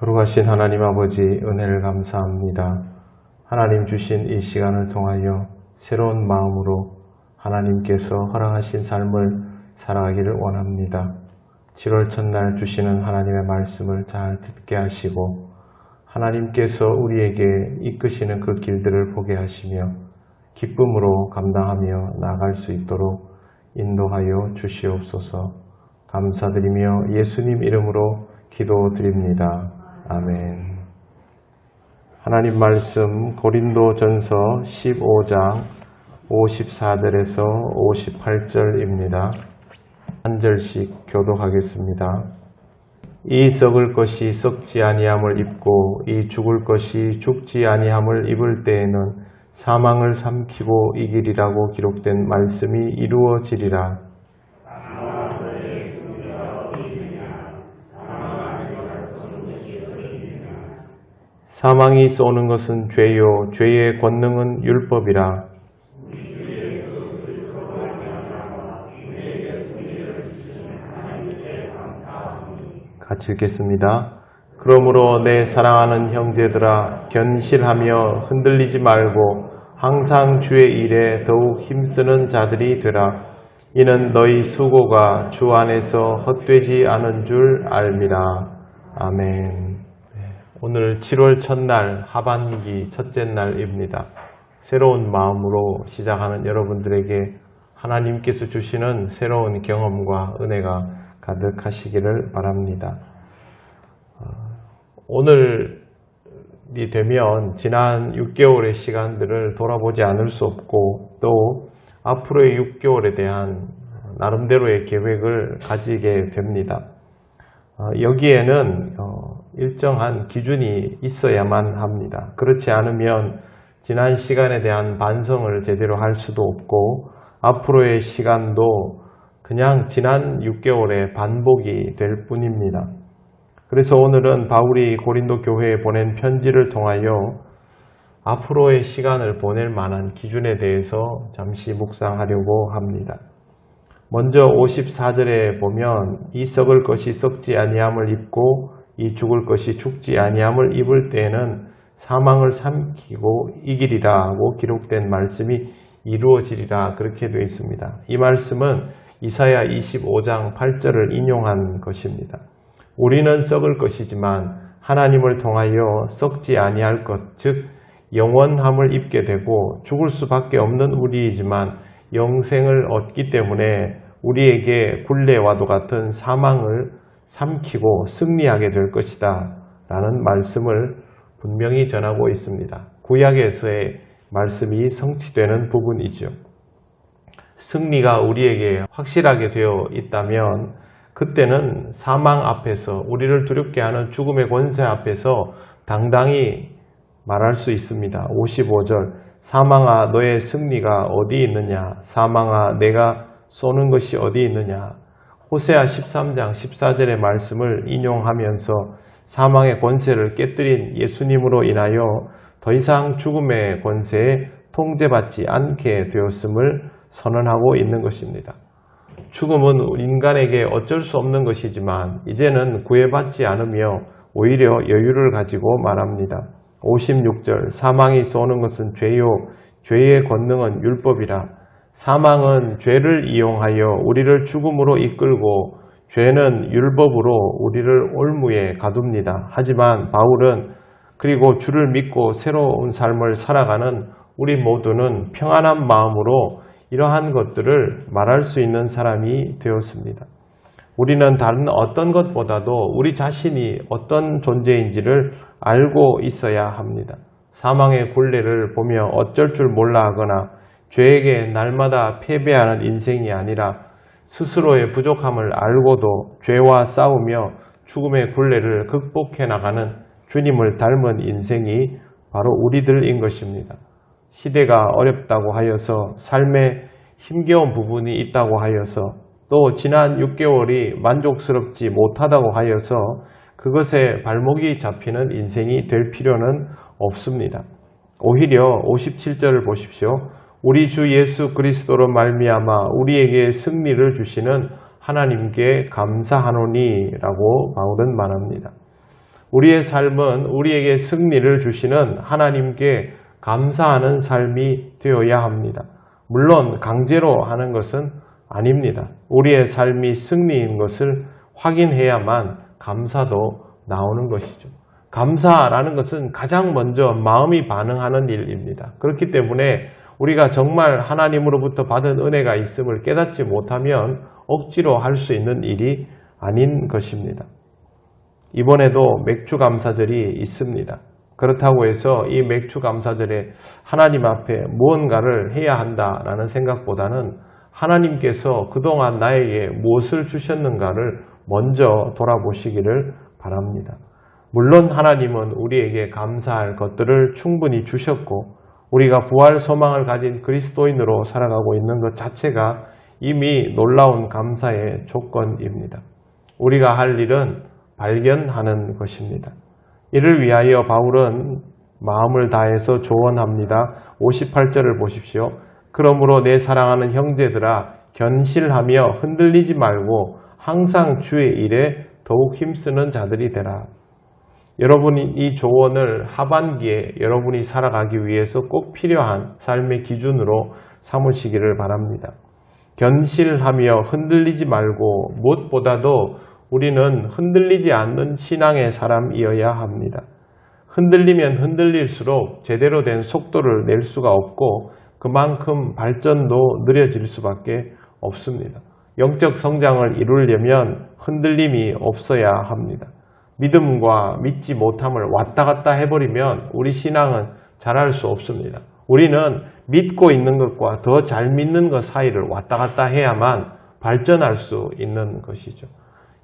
거룩하신 하나님 아버지 은혜를 감사합니다. 하나님 주신 이 시간을 통하여 새로운 마음으로 하나님께서 허락하신 삶을 살아가기를 원합니다. 7월 첫날 주시는 하나님의 말씀을 잘 듣게 하시고 하나님께서 우리에게 이끄시는 그 길들을 보게 하시며 기쁨으로 감당하며 나아갈 수 있도록 인도하여 주시옵소서 감사드리며 예수님 이름으로 기도드립니다. 아멘. 하나님 말씀 고린도 전서 15장 54절에서 58절입니다. 한 절씩 교독하겠습니다. 이 썩을 것이 썩지 아니함을 입고 이 죽을 것이 죽지 아니함을 입을 때에는 사망을 삼키고 이기리라고 기록된 말씀이 이루어지리라. 사망이 쏘는 것은 죄요 죄의 권능은 율법이라 같이 읽겠습니다. 그러므로 내 사랑하는 형제들아 견실하며 흔들리지 말고 항상 주의 일에 더욱 힘쓰는 자들이 되라. 이는 너희 수고가 주 안에서 헛되지 않은 줄 알미라. 아멘. 오늘 7월 첫날 하반기 첫째 날입니다. 새로운 마음으로 시작하는 여러분들에게 하나님께서 주시는 새로운 경험과 은혜가 가득하시기를 바랍니다. 어, 오늘이 되면 지난 6개월의 시간들을 돌아보지 않을 수 없고 또 앞으로의 6개월에 대한 나름대로의 계획을 가지게 됩니다. 어, 여기에는 어, 일정한 기준이 있어야만 합니다. 그렇지 않으면 지난 시간에 대한 반성을 제대로 할 수도 없고 앞으로의 시간도 그냥 지난 6개월의 반복이 될 뿐입니다. 그래서 오늘은 바울이 고린도 교회에 보낸 편지를 통하여 앞으로의 시간을 보낼 만한 기준에 대해서 잠시 묵상하려고 합니다. 먼저 54절에 보면 이 썩을 것이 썩지 아니함을 입고 이 죽을 것이 죽지 아니함을 입을 때에는 사망을 삼키고 이기리라고 기록된 말씀이 이루어지리라 그렇게 되어 있습니다. 이 말씀은 이사야 25장 8절을 인용한 것입니다. 우리는 썩을 것이지만 하나님을 통하여 썩지 아니할 것, 즉 영원함을 입게 되고 죽을 수밖에 없는 우리이지만 영생을 얻기 때문에 우리에게 굴레와도 같은 사망을 삼키고 승리하게 될 것이다 라는 말씀을 분명히 전하고 있습니다. 구약에서의 말씀이 성취되는 부분이죠. 승리가 우리에게 확실하게 되어 있다면 그때는 사망 앞에서 우리를 두렵게 하는 죽음의 권세 앞에서 당당히 말할 수 있습니다. 55절 사망아 너의 승리가 어디 있느냐 사망아 내가 쏘는 것이 어디 있느냐 호세아 13장 14절의 말씀을 인용하면서 사망의 권세를 깨뜨린 예수님으로 인하여 더 이상 죽음의 권세에 통제받지 않게 되었음을 선언하고 있는 것입니다. 죽음은 인간에게 어쩔 수 없는 것이지만 이제는 구애받지 않으며 오히려 여유를 가지고 말합니다. 56절 사망이 쏘는 것은 죄요 죄의 권능은 율법이라 사망은 죄를 이용하여 우리를 죽음으로 이끌고 죄는 율법으로 우리를 올무에 가둡니다. 하지만 바울은 그리고 주를 믿고 새로운 삶을 살아가는 우리 모두는 평안한 마음으로 이러한 것들을 말할 수 있는 사람이 되었습니다. 우리는 다른 어떤 것보다도 우리 자신이 어떤 존재인지를 알고 있어야 합니다. 사망의 굴레를 보며 어쩔 줄 몰라 하거나 죄에게 날마다 패배하는 인생이 아니라 스스로의 부족함을 알고도 죄와 싸우며 죽음의 굴레를 극복해 나가는 주님을 닮은 인생이 바로 우리들인 것입니다. 시대가 어렵다고 하여서 삶에 힘겨운 부분이 있다고 하여서 또 지난 6개월이 만족스럽지 못하다고 하여서 그것에 발목이 잡히는 인생이 될 필요는 없습니다. 오히려 57절을 보십시오. 우리 주 예수 그리스도로 말미암아 우리에게 승리를 주시는 하나님께 감사하노니라고 바울은 말합니다. 우리의 삶은 우리에게 승리를 주시는 하나님께 감사하는 삶이 되어야 합니다. 물론 강제로 하는 것은 아닙니다. 우리의 삶이 승리인 것을 확인해야만 감사도 나오는 것이죠. 감사라는 것은 가장 먼저 마음이 반응하는 일입니다. 그렇기 때문에 우리가 정말 하나님으로부터 받은 은혜가 있음을 깨닫지 못하면 억지로 할 수 있는 일이 아닌 것입니다. 이번에도 맥주 감사절이 있습니다. 그렇다고 해서 이 맥주 감사절에 하나님 앞에 무언가를 해야 한다라는 생각보다는 하나님께서 그동안 나에게 무엇을 주셨는가를 먼저 돌아보시기를 바랍니다. 물론 하나님은 우리에게 감사할 것들을 충분히 주셨고 우리가 부활 소망을 가진 그리스도인으로 살아가고 있는 것 자체가 이미 놀라운 감사의 조건입니다. 우리가 할 일은 발견하는 것입니다. 이를 위하여 바울은 마음을 다해서 조언합니다. 58절을 보십시오. 그러므로 내 사랑하는 형제들아 견실하며 흔들리지 말고 항상 주의 일에 더욱 힘쓰는 자들이 되라. 여러분이 이 조언을 하반기에 여러분이 살아가기 위해서 꼭 필요한 삶의 기준으로 삼으시기를 바랍니다. 견실하며 흔들리지 말고 무엇보다도 우리는 흔들리지 않는 신앙의 사람이어야 합니다. 흔들리면 흔들릴수록 제대로 된 속도를 낼 수가 없고 그만큼 발전도 느려질 수밖에 없습니다. 영적 성장을 이루려면 흔들림이 없어야 합니다. 믿음과 믿지 못함을 왔다 갔다 해버리면 우리 신앙은 자랄 수 없습니다. 우리는 믿고 있는 것과 더 잘 믿는 것 사이를 왔다 갔다 해야만 발전할 수 있는 것이죠.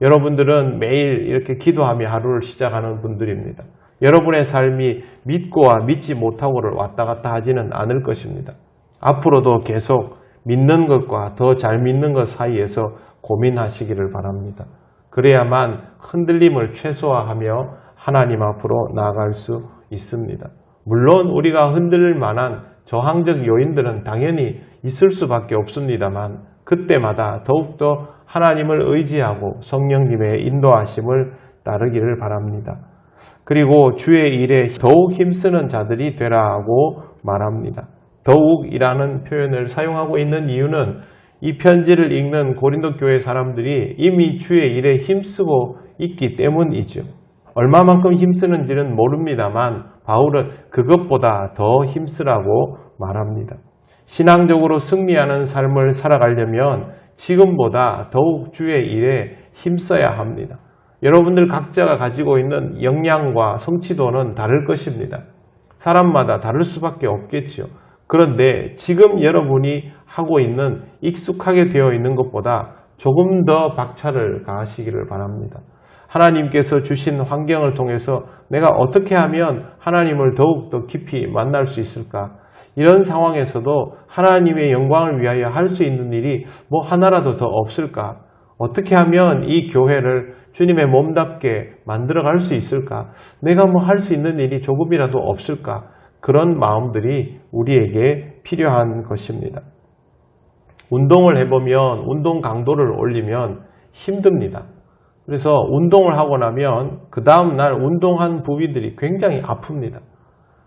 여러분들은 매일 이렇게 기도하며 하루를 시작하는 분들입니다. 여러분의 삶이 믿고와 믿지 못하고를 왔다 갔다 하지는 않을 것입니다. 앞으로도 계속 믿는 것과 더 잘 믿는 것 사이에서 고민하시기를 바랍니다. 그래야만 흔들림을 최소화하며 하나님 앞으로 나아갈 수 있습니다. 물론 우리가 흔들릴 만한 저항적 요인들은 당연히 있을 수밖에 없습니다만 그때마다 더욱더 하나님을 의지하고 성령님의 인도하심을 따르기를 바랍니다. 그리고 주의 일에 더욱 힘쓰는 자들이 되라고 말합니다. 더욱 이라는 표현을 사용하고 있는 이유는 이 편지를 읽는 고린도 교회 사람들이 이미 주의 일에 힘쓰고 있기 때문이죠. 얼마만큼 힘쓰는지는 모릅니다만 바울은 그것보다 더 힘쓰라고 말합니다. 신앙적으로 승리하는 삶을 살아가려면 지금보다 더욱 주의 일에 힘써야 합니다. 여러분들 각자가 가지고 있는 역량과 성취도는 다를 것입니다. 사람마다 다를 수밖에 없겠죠. 그런데 지금 여러분이 하고 있는 익숙하게 되어 있는 것보다 조금 더 박차를 가하시기를 바랍니다. 하나님께서 주신 환경을 통해서 내가 어떻게 하면 하나님을 더욱더 깊이 만날 수 있을까? 이런 상황에서도 하나님의 영광을 위하여 할 수 있는 일이 뭐 하나라도 더 없을까? 어떻게 하면 이 교회를 주님의 몸답게 만들어 갈 수 있을까? 내가 뭐 할 수 있는 일이 조금이라도 없을까? 그런 마음들이 우리에게 필요한 것입니다. 운동을 해보면 운동 강도를 올리면 힘듭니다. 그래서 운동을 하고 나면 그 다음날 운동한 부위들이 굉장히 아픕니다.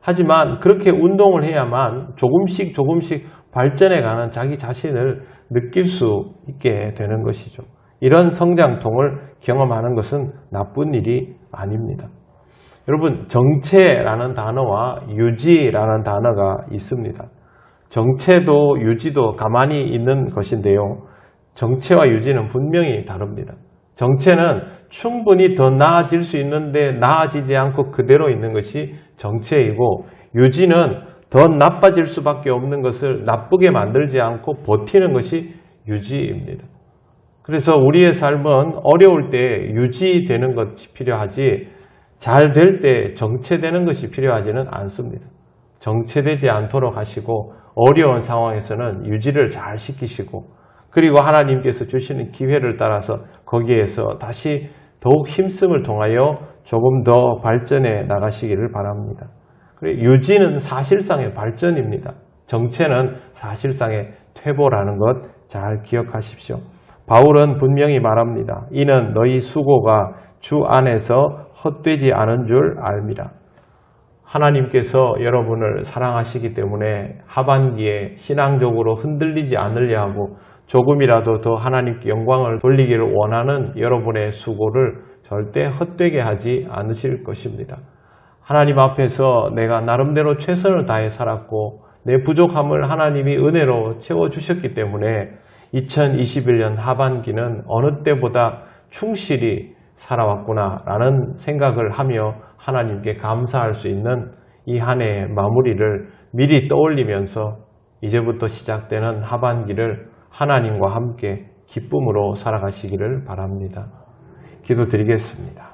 하지만 그렇게 운동을 해야만 조금씩 조금씩 발전해 가는 자기 자신을 느낄 수 있게 되는 것이죠. 이런 성장통을 경험하는 것은 나쁜 일이 아닙니다. 여러분, 정체라는 단어와 유지라는 단어가 있습니다. 정체도 유지도 가만히 있는 것인데요. 정체와 유지는 분명히 다릅니다. 정체는 충분히 더 나아질 수 있는데 나아지지 않고 그대로 있는 것이 정체이고 유지는 더 나빠질 수밖에 없는 것을 나쁘게 만들지 않고 버티는 것이 유지입니다. 그래서 우리의 삶은 어려울 때 유지되는 것이 필요하지 잘 될 때 정체되는 것이 필요하지는 않습니다. 정체되지 않도록 하시고 어려운 상황에서는 유지를 잘 시키시고 그리고 하나님께서 주시는 기회를 따라서 거기에서 다시 더욱 힘씀을 통하여 조금 더 발전해 나가시기를 바랍니다. 유지는 사실상의 발전입니다. 정체는 사실상의 퇴보라는 것 잘 기억하십시오. 바울은 분명히 말합니다. 이는 너희 수고가 주 안에서 헛되지 않은 줄 알미라. 하나님께서 여러분을 사랑하시기 때문에 하반기에 신앙적으로 흔들리지 않으려 하고 조금이라도 더 하나님께 영광을 돌리기를 원하는 여러분의 수고를 절대 헛되게 하지 않으실 것입니다. 하나님 앞에서 내가 나름대로 최선을 다해 살았고 내 부족함을 하나님이 은혜로 채워주셨기 때문에 2021년 하반기는 어느 때보다 충실히 살아왔구나 라는 생각을 하며 하나님께 감사할 수 있는 이 한 해의 마무리를 미리 떠올리면서 이제부터 시작되는 하반기를 하나님과 함께 기쁨으로 살아가시기를 바랍니다. 기도드리겠습니다.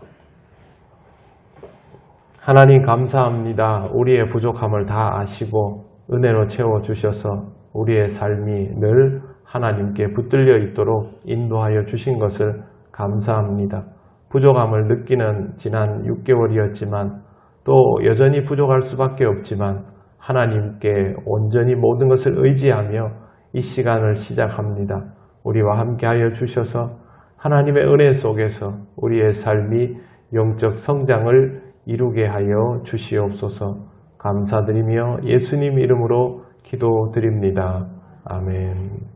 하나님 감사합니다. 우리의 부족함을 다 아시고 은혜로 채워 주셔서 우리의 삶이 늘 하나님께 붙들려 있도록 인도하여 주신 것을 감사합니다. 부족함을 느끼는 지난 6개월이었지만 또 여전히 부족할 수밖에 없지만 하나님께 온전히 모든 것을 의지하며 이 시간을 시작합니다. 우리와 함께하여 주셔서 하나님의 은혜 속에서 우리의 삶이 영적 성장을 이루게 하여 주시옵소서 감사드리며 예수님 이름으로 기도드립니다. 아멘.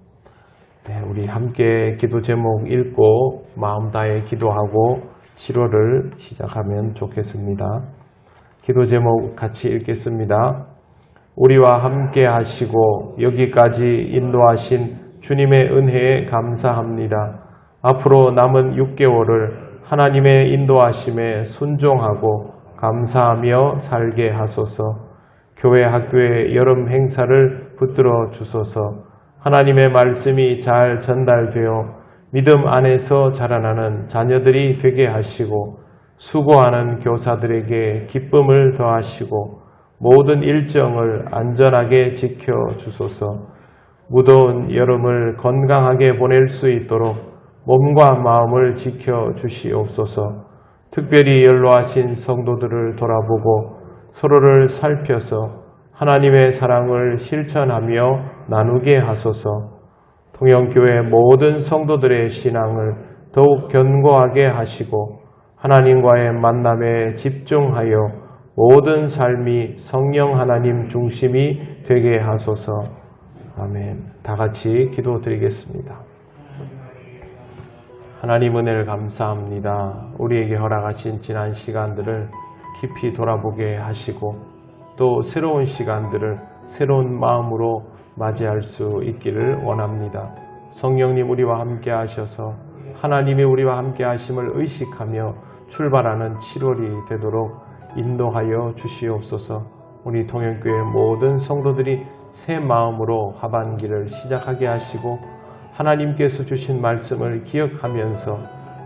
네, 우리 함께 기도 제목 읽고 마음 다해 기도하고 치료를 시작하면 좋겠습니다. 기도 제목 같이 읽겠습니다. 우리와 함께 하시고 여기까지 인도하신 주님의 은혜에 감사합니다. 앞으로 남은 6개월을 하나님의 인도하심에 순종하고 감사하며 살게 하소서. 교회 학교의 여름 행사를 붙들어 주소서. 하나님의 말씀이 잘 전달되어 믿음 안에서 자라나는 자녀들이 되게 하시고 수고하는 교사들에게 기쁨을 더하시고 모든 일정을 안전하게 지켜 주소서. 무더운 여름을 건강하게 보낼 수 있도록 몸과 마음을 지켜 주시옵소서. 특별히 연로하신 성도들을 돌아보고 서로를 살펴서 하나님의 사랑을 실천하며 나누게 하소서. 통영교회 모든 성도들의 신앙을 더욱 견고하게 하시고 하나님과의 만남에 집중하여 모든 삶이 성령 하나님 중심이 되게 하소서. 아멘. 다 같이 기도드리겠습니다. 하나님 은혜를 감사합니다. 우리에게 허락하신 지난 시간들을 깊이 돌아보게 하시고 또 새로운 시간들을 새로운 마음으로 맞이할 수 있기를 원합니다. 성령님 우리와 함께 하셔서 하나님이 우리와 함께 하심을 의식하며 출발하는 7월이 되도록 인도하여 주시옵소서 우리 통영교회 모든 성도들이 새 마음으로 하반기를 시작하게 하시고 하나님께서 주신 말씀을 기억하면서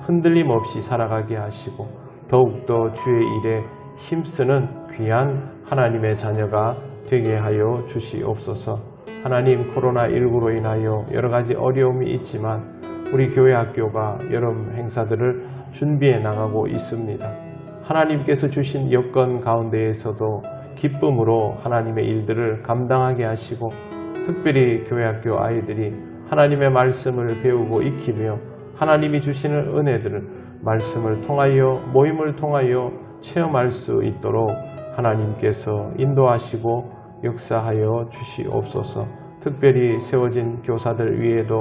흔들림 없이 살아가게 하시고 더욱더 주의 일에 힘쓰는 귀한 하나님의 자녀가 되게 하여 주시옵소서 하나님 코로나19로 인하여 여러 가지 어려움이 있지만 우리 교회 학교가 여름 행사들을 준비해 나가고 있습니다. 하나님께서 주신 여건 가운데에서도 기쁨으로 하나님의 일들을 감당하게 하시고 특별히 교회 학교 아이들이 하나님의 말씀을 배우고 익히며 하나님이 주시는 은혜들을 말씀을 통하여 모임을 통하여 체험할 수 있도록 하나님께서 인도하시고 역사하여 주시옵소서 특별히 세워진 교사들 위에도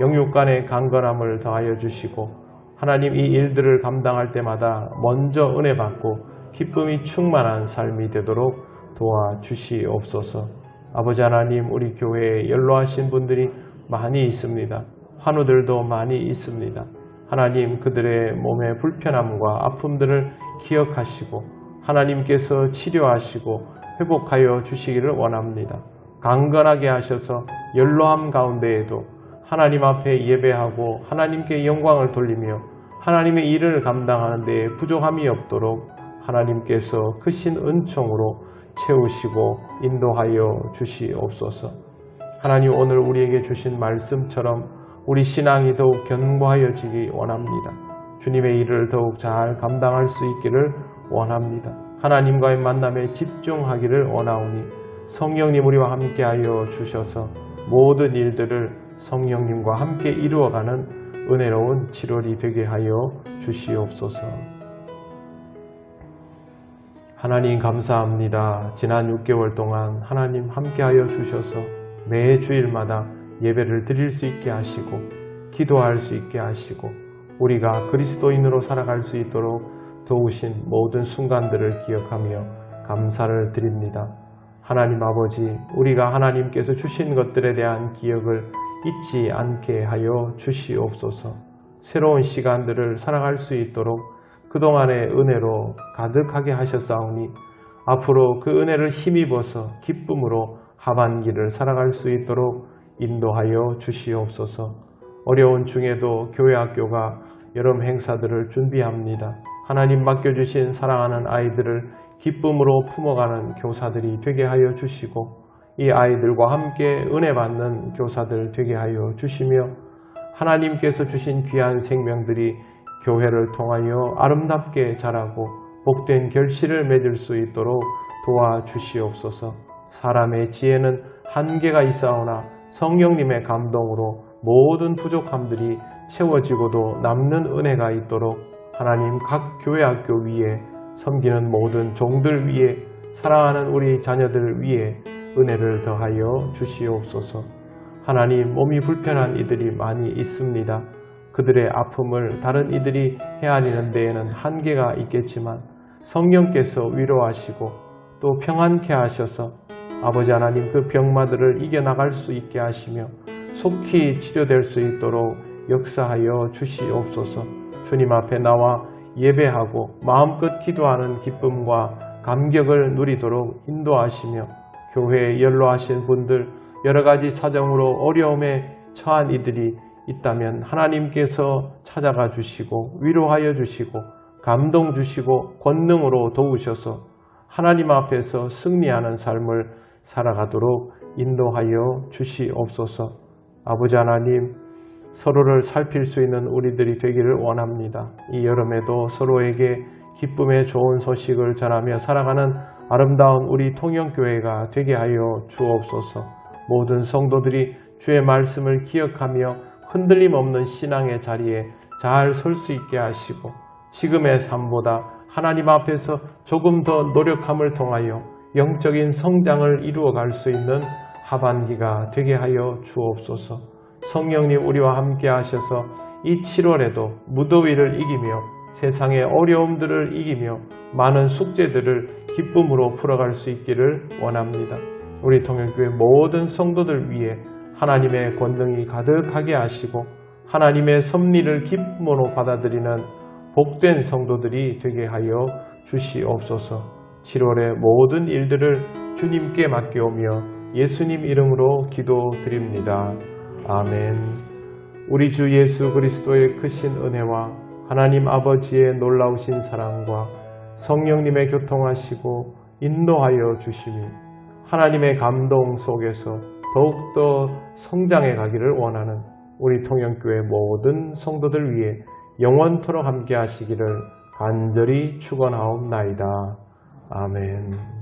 영육간의 강건함을 더하여 주시고 하나님 이 일들을 감당할 때마다 먼저 은혜 받고 기쁨이 충만한 삶이 되도록 도와주시옵소서. 아버지 하나님 우리 교회에 연로하신 분들이 많이 있습니다. 환우들도 많이 있습니다. 하나님 그들의 몸의 불편함과 아픔들을 기억하시고 하나님께서 치료하시고 회복하여 주시기를 원합니다. 강건하게 하셔서 연로함 가운데에도 하나님 앞에 예배하고 하나님께 영광을 돌리며 하나님의 일을 감당하는 데 부족함이 없도록 하나님께서 크신 은총으로 채우시고 인도하여 주시옵소서. 하나님 오늘 우리에게 주신 말씀처럼 우리 신앙이 더욱 견고하여지기 원합니다. 주님의 일을 더욱 잘 감당할 수 있기를 원합니다. 하나님과의 만남에 집중하기를 원하오니 성령님 우리와 함께하여 주셔서 모든 일들을 성령님과 함께 이루어가는 은혜로운 7월이 되게 하여 주시옵소서. 하나님 감사합니다. 지난 6개월 동안 하나님 함께하여 주셔서 매 주일마다 예배를 드릴 수 있게 하시고 기도할 수 있게 하시고 우리가 그리스도인으로 살아갈 수 있도록 도우신 모든 순간들을 기억하며 감사를 드립니다. 하나님 아버지, 우리가 하나님께서 주신 것들에 대한 기억을 잊지 않게 하여 주시옵소서. 새로운 시간들을 살아갈 수 있도록 그동안의 은혜로 가득하게 하셨사오니 앞으로 그 은혜를 힘입어서 기쁨으로 하반기를 살아갈 수 있도록 인도하여 주시옵소서. 어려운 중에도 교회 학교가 여름 행사들을 준비합니다. 하나님 맡겨주신 사랑하는 아이들을 기쁨으로 품어가는 교사들이 되게 하여 주시고 이 아이들과 함께 은혜 받는 교사들 되게 하여 주시며 하나님께서 주신 귀한 생명들이 교회를 통하여 아름답게 자라고 복된 결실을 맺을 수 있도록 도와주시옵소서. 사람의 지혜는 한계가 있사오나 성령님의 감동으로 모든 부족함들이 채워지고도 남는 은혜가 있도록 하나님 각 교회 학교 위에 섬기는 모든 종들 위에 사랑하는 우리 자녀들 위에 은혜를 더하여 주시옵소서. 하나님 몸이 불편한 이들이 많이 있습니다. 그들의 아픔을 다른 이들이 헤아리는 데에는 한계가 있겠지만 성령께서 위로하시고 또 평안케 하셔서 아버지 하나님 그 병마들을 이겨나갈 수 있게 하시며 속히 치료될 수 있도록 역사하여 주시옵소서 주님 앞에 나와 예배하고 마음껏 기도하는 기쁨과 감격을 누리도록 인도하시며 교회에 연로하신 분들 여러 가지 사정으로 어려움에 처한 이들이 있다면 하나님께서 찾아가 주시고 위로하여 주시고 감동 주시고 권능으로 도우셔서 하나님 앞에서 승리하는 삶을 살아가도록 인도하여 주시옵소서. 아버지 하나님 서로를 살필 수 있는 우리들이 되기를 원합니다. 이 여름에도 서로에게 기쁨의 좋은 소식을 전하며 살아가는 아름다운 우리 통영교회가 되게 하여 주옵소서. 모든 성도들이 주의 말씀을 기억하며 흔들림 없는 신앙의 자리에 잘 설 수 있게 하시고 지금의 삶보다 하나님 앞에서 조금 더 노력함을 통하여 영적인 성장을 이루어 갈 수 있는 하반기가 되게 하여 주옵소서. 성령님 우리와 함께 하셔서 이 7월에도 무더위를 이기며 세상의 어려움들을 이기며 많은 숙제들을 기쁨으로 풀어갈 수 있기를 원합니다. 우리 통일교회 모든 성도들 위해 하나님의 권능이 가득하게 하시고 하나님의 섭리를 기쁨으로 받아들이는 복된 성도들이 되게 하여 주시옵소서. 7월의 모든 일들을 주님께 맡겨오며 예수님 이름으로 기도드립니다. 아멘. 우리 주 예수 그리스도의 크신 은혜와 하나님 아버지의 놀라우신 사랑과 성령님의 교통하시고 인도하여 주심이 하나님의 감동 속에서 더욱더 성장해 가기를 원하는 우리 통영교회 모든 성도들 위해 영원토록 함께 하시기를 간절히 축원하옵나이다. 아멘.